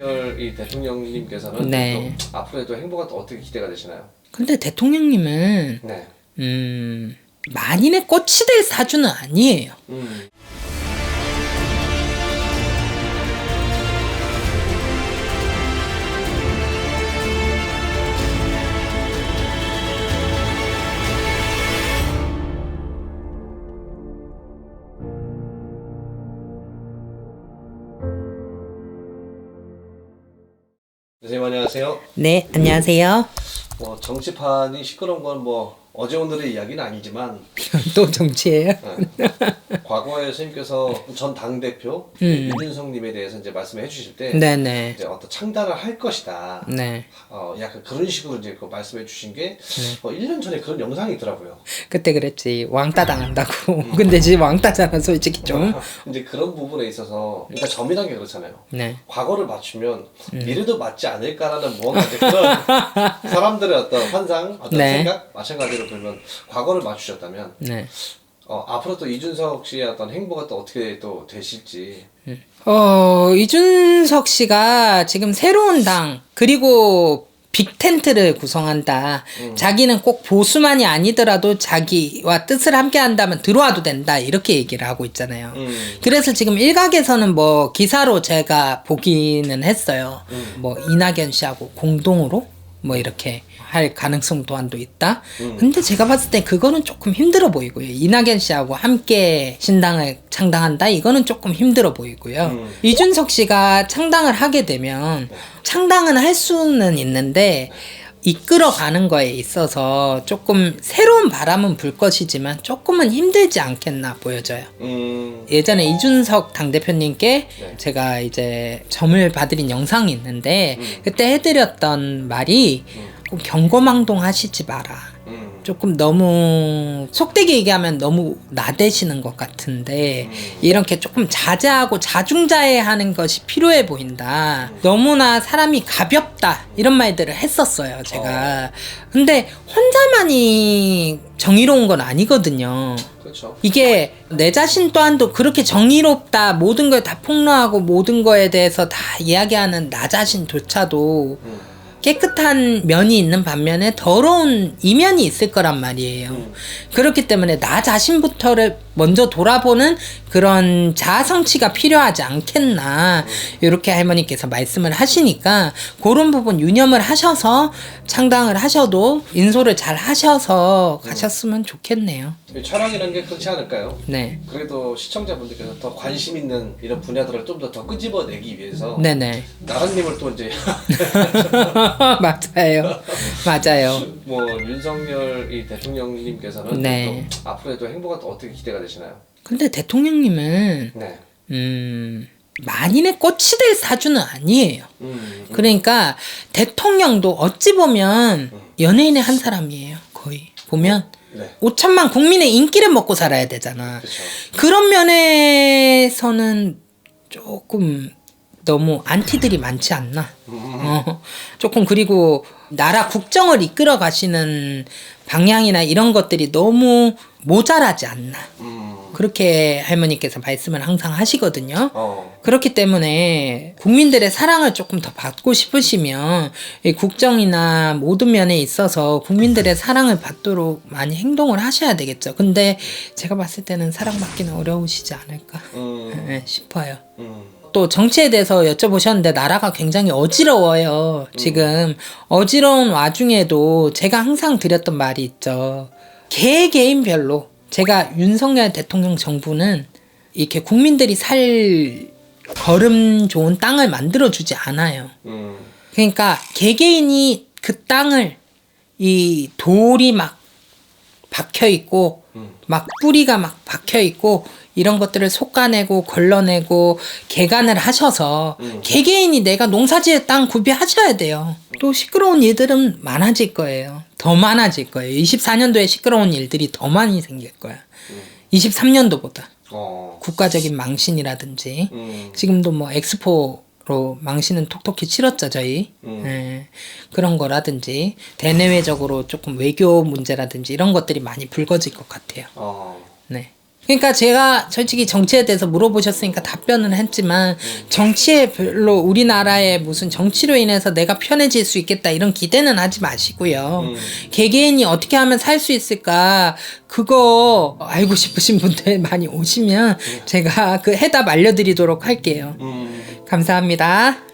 이 대통령님께서는 네. 또 앞으로의 또 행보가 또 어떻게 기대가 되시나요? 근데 대통령님은 네. 음 만인의 꽃이 될 사주는 아니에요. 음. 안녕하세요. 네, 안녕하세요. 뭐 정치판이 시끄러운 건뭐 어제 오늘의 이야기는 아니지만 또 정치예요? 네. 과거에 선생님께서 전 당 대표 음. 윤윤성님에 대해서 이제 말씀해 주실 때 네네. 이제 어떤 창단을 할 것이다. 네. 어, 약간 그런 식으로 이제 그 말씀해 주신 게 어, 1년 전에 그런 영상이 있더라고요. 그때 그랬지 왕따 당한다고. 근데 지금 왕따잖아 솔직히 좀. 이제 그런 부분에 있어서 일단 점이란 게 그렇잖아요. 네. 과거를 맞추면 음. 미래도 맞지 않을까라는 무언가 이제 그런 사람들의 어떤 환상, 어떤 네. 생각 마찬가지로 보면 과거를 맞추셨다면 네. 어, 앞으로 또 이준석 씨의 어떤 행보가 또 어떻게 또 되실지 어 이준석 씨가 지금 새로운 당 그리고 빅텐트를 구성한다. 자기는 꼭 보수만이 아니더라도 자기와 뜻을 함께 한다면 들어와도 된다. 이렇게 얘기를 하고 있잖아요. 음. 그래서 지금 일각에서는 뭐 기사로 제가 보기는 했어요. 뭐 이낙연 씨하고 공동으로 뭐 이렇게 할 가능성 또한도 있다. 근데 제가 봤을 때 그거는 조금 힘들어 보이고요. 이낙연 씨하고 함께 신당을 창당한다. 이거는 조금 힘들어 보이고요. 음. 이준석 씨가 창당을 하게 되면 창당은 할 수는 있는데 이끌어가는 거에 있어서 조금 새로운 바람은 불 것이지만 조금은 힘들지 않겠나 보여져요. 음. 예전에 이준석 당대표님께 네. 제가 이제 점을 봐드린 영상이 있는데 그때 해드렸던 말이 꼭 경고망동 하시지 마라. 음. 조금 너무 속되게 얘기하면 너무 나대시는 것 같은데 이렇게 조금 자제하고 자중자애하는 것이 필요해 보인다. 너무나 사람이 가볍다 이런 말들을 했었어요 제가. 근데 혼자만이 정의로운 건 아니거든요. 그렇죠. 이게 내 자신 또한도 그렇게 정의롭다 모든 걸 다 폭로하고 모든 거에 대해서 다 이야기하는 나 자신조차도 음. 깨끗한 면이 있는 반면에 더러운 이면이 있을 거란 말이에요. 그렇기 때문에 나 자신부터를 먼저 돌아보는 그런 자아 성취가 필요하지 않겠나 이렇게 할머니께서 말씀을 하시니까 그런 부분 유념을 하셔서 창당을 하셔도 인솔을 잘 하셔서 가셨으면 좋겠네요. 이 촬영이라는 게 그렇지 않을까요? 네, 그래도 시청자분들께서 더 관심 있는 이런 분야들을 좀 더 더 끄집어내기 위해서 네네. 나라님을 또 이제 맞아요, 맞아요. 뭐 윤석열 이 대통령님께서는 네. 또 앞으로의 또 행보가 또 어떻게 기대가 되시나요? 근데 대통령님은 네. 음 만인의 꽃이 될 사주는 아니에요. 음. 그러니까 대통령도 어찌 보면 연예인의 한 사람이에요. 거의 보면 네. 5천만 국민의 인기를 먹고 살아야 되잖아. 그렇죠. 그런 면에서는 조금 너무 안티들이 많지 않나. 어, 조금 그리고 나라 국정을 이끌어 가시는 방향이나 이런 것들이 너무 모자라지 않나. 음. 그렇게 할머니께서 말씀을 항상 하시거든요. 어. 그렇기 때문에 국민들의 사랑을 조금 더 받고 싶으시면 이 국정이나 모든 면에 있어서 국민들의 사랑을 받도록 많이 행동을 하셔야 되겠죠. 근데 제가 봤을 때는 사랑받기는 어려우시지 않을까 음. 네, 싶어요. 음. 또 정치에 대해서 여쭤보셨는데 나라가 굉장히 어지러워요. 지금 어지러운 와중에도 제가 항상 드렸던 말이 있죠. 개 개인별로 제가 윤석열 대통령 정부는 이렇게 국민들이 살 걸음 좋은 땅을 만들어 주지 않아요. 음. 그러니까 개개인이 그 땅을 이 돌이 막 박혀 있고 막 뿌리가 막 박혀 있고 이런 것들을 솎아내고 걸러내고 개간을 하셔서 개개인이 내가 농사지을 땅 구비하셔야 돼요. 또 시끄러운 일들은 많아질 거예요. 더 많아질 거예요. 24년도에 시끄러운 일들이 더 많이 생길 거야. 23년도보다 어. 국가적인 망신이라든지 음. 지금도 뭐 엑스포로 망신은 톡톡히 치렀죠 저희 음. 예, 그런 거라든지 대내외적으로 조금 외교 문제라든지 이런 것들이 많이 불거질 것 같아요 어. 네 그러니까 제가 솔직히 정치에 대해서 물어보셨으니까 답변은 했지만 정치에 별로 우리나라의 무슨 정치로 인해서 내가 편해질 수 있겠다 이런 기대는 하지 마시고요. 개개인이 어떻게 하면 살 수 있을까 그거 알고 싶으신 분들 많이 오시면 제가 그 해답 알려드리도록 할게요. 음. 감사합니다.